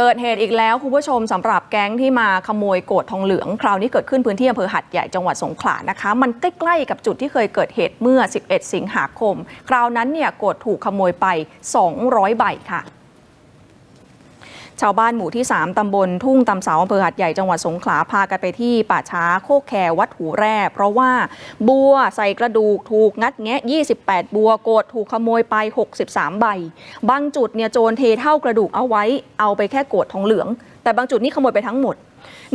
เกิดเหตุอีกแล้วคุณผู้ชมสำหรับแก๊งที่มาขโมยโกดทองเหลือง คราวนี้เกิดขึ้นพื้นที่อำเภอหัดใหญ่จังหวัดสงขลานะคะ มันใกล้ๆกับจุดที่เคยเกิดเหตุเมื่อ 11 สิงหาคม คราวนั้นเนี่ยโกดถูกขโมยไป 200 ใบค่ะ ชาวบ้านหมู่ที่ 3 ตำบลทุ่งตำเสาอำเภอหัดใหญ่จังหวัดสงขลาพากันไปที่ป่าช้าโคกแควัดหูแร่ เพราะว่าบัวใส่กระดูกถูกงัดแงะ 28 บัวโกดถูกขโมยไป 63 ใบ บางจุดเนี่ยโจรเทเท่ากระดูกเอาไว้เอาไปแค่โกดทองเหลือง แต่บางจุดนี่ขโมยไปทั้งหมด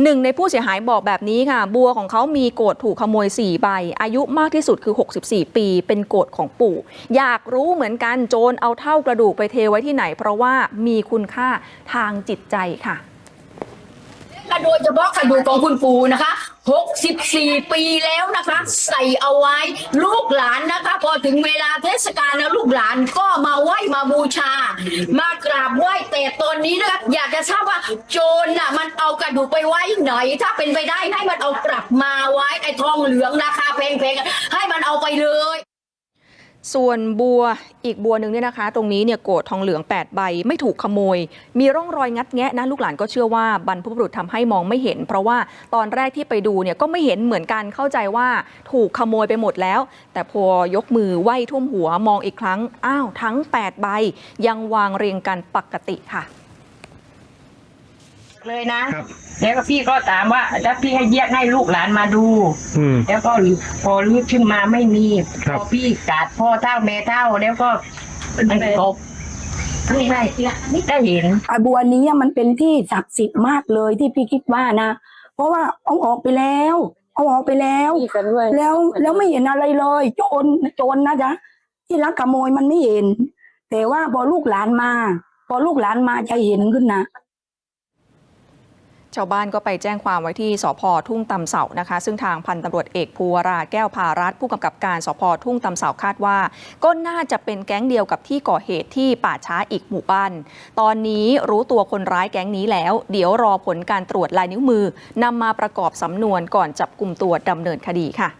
หนึ่งในผู้เสียหายบอกแบบนี้ค่ะ บัวของเขามีโกดถูกขโมย 4 ใบ อายุมากที่สุดคือ 64 ปี เป็นโกดของปู่ อยากรู้เหมือนกันโจรเอาเท่ากระดูกไปเทไว้ที่ไหน เพราะว่ามีคุณค่าทางจิตใจค่ะและโดยเฉพาะกระดูกของคุณปู่นะคะ 64 ปีแล้วนะคะ ใส่เอาไว้ลูกหลานนะคะ พอถึงเวลาเทศกาลนะลูกหลานก็มาไหว้มาบูชา มากราบไหว้แต่ตอนนี้นะคะอยากจะทราบว่าโจรน่ะมันเอากระดูกไปไว้ไหน ถ้าเป็นไปได้ให้มันเอากลับมาไว้ไอ้ทองเหลืองราคาแพงๆให้มันเอาไปเลย ส่วนบัวอีกบัวหนึ่งเนี่ยนะคะ ตรงนี้เนี่ยโกดทองเหลือง 8 ใบไม่ถูกขโมย มีร่องรอยงัดแงะนะลูกหลานก็เชื่อว่าบรรพบุรุษทำให้มองไม่เห็น เพราะว่าตอนแรกที่ไปดูเนี่ยก็ไม่เห็นเหมือนกันเข้าใจว่าถูกขโมยไปหมดแล้ว แต่พอยกมือไหว้ท่วมหัวมองอีกครั้ง อ้าวทั้ง 8 ใบ ยังวางเรียงกันปกติค่ะ เลยนะ ครับ แล้วก็พี่ก็ถามว่าแล้วพี่ให้เรียกให้ลูกหลานมาดู อืม แล้วก็พอรื้อขึ้นมาไม่มีครัพบอพี่กาดพ่อเท่าแม่เท่าแล้วก็มันกบไม่ได้ได้เห็นอาบัวนี้มันเป็นที่ศักดิ์สิทธิ์มากเลยที่พี่คิดว่านะ เพราะว่าเอาออกไปแล้วเอาออกไปแล้วแล้วแล้วไม่เห็นอะไรเลย โจรโจรนะจ๊ะที่ลักขโมยมันไม่เห็น แต่ว่าพอลูกหลานมา พอลูกหลานมาจะเห็นขึ้นนะ ชาวบ้านก็ไปแจ้งความไว้ที่สพทุ่งตำเสานะคะ ซึ่งทางพันตำรวจเอกภูวราแก้วพารัตผู้กำกับการสพทุ่งตำเสาคาดว่า ก็น่าจะเป็นแก๊งเดียวกับที่ก่อเหตุที่ป่าช้าอีกหมู่บ้าน ตอนนี้รู้ตัวคนร้ายแก๊งนี้แล้ว เดี๋ยวรอผลการตรวจลายนิ้วมือนำมาประกอบสำนวนก่อนจับกลุ่มตัวดำเนินคดีค่ะ